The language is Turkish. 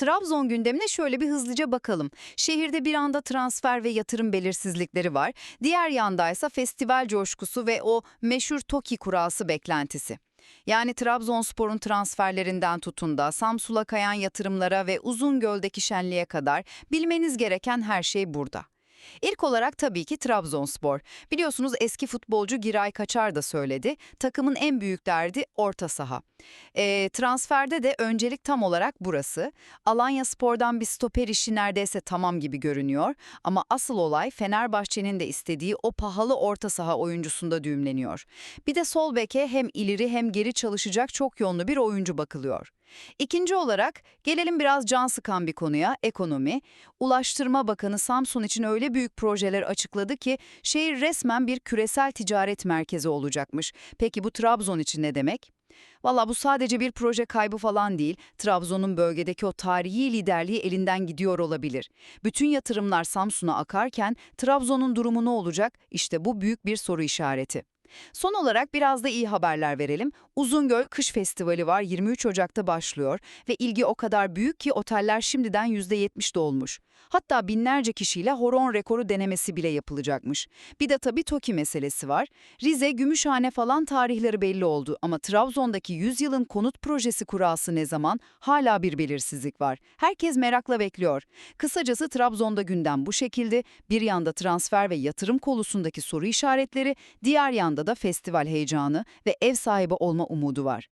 Trabzon gündemine şöyle bir hızlıca bakalım. Şehirde bir anda transfer ve yatırım belirsizlikleri var. Diğer yandaysa festival coşkusu ve o meşhur TOKİ kurası beklentisi. Yani Trabzonspor'un transferlerinden tutun da Samsun'a kayan yatırımlara ve Uzungöl'deki şenliğe kadar bilmeniz gereken her şey burada. İlk olarak tabii ki Trabzonspor. Biliyorsunuz eski futbolcu Giray Kaçar da söyledi. Takımın en büyük derdi orta saha. Ee, transferde de öncelik tam olarak burası. Alanya Spor'dan bir stoper işi neredeyse tamam gibi görünüyor. Ama asıl olay Fenerbahçe'nin de istediği o pahalı orta saha oyuncusunda düğümleniyor. Bir de sol beke hem ileri hem geri çalışacak çok yönlü bir oyuncu bakılıyor. İkinci olarak gelelim biraz can sıkan bir konuya, ekonomi. Ulaştırma Bakanı Samsun için öyle büyük projeler açıkladı ki şehir resmen bir küresel ticaret merkezi olacakmış. Peki bu Trabzon için ne demek? Valla bu sadece bir proje kaybı falan değil, Trabzon'un bölgedeki o tarihi liderliği elinden gidiyor olabilir. Bütün yatırımlar Samsun'a akarken Trabzon'un durumu ne olacak? İşte bu büyük bir soru işareti. Son olarak biraz da iyi haberler verelim. Uzungöl Kış Festivali var 23 Ocak'ta başlıyor ve ilgi o kadar büyük ki oteller şimdiden %70 dolmuş. Hatta binlerce kişiyle horon rekoru denemesi bile yapılacakmış. Bir de tabii TOKİ meselesi var. Rize, Gümüşhane falan tarihleri belli oldu ama Trabzon'daki 100 yılın konut projesi kurası ne zaman hala bir belirsizlik var. Herkes merakla bekliyor. Kısacası Trabzon'da gündem bu şekilde. Bir yanda transfer ve yatırım kolusundaki soru işaretleri, diğer yanda da festival heyecanı ve ev sahibi olma umudu var.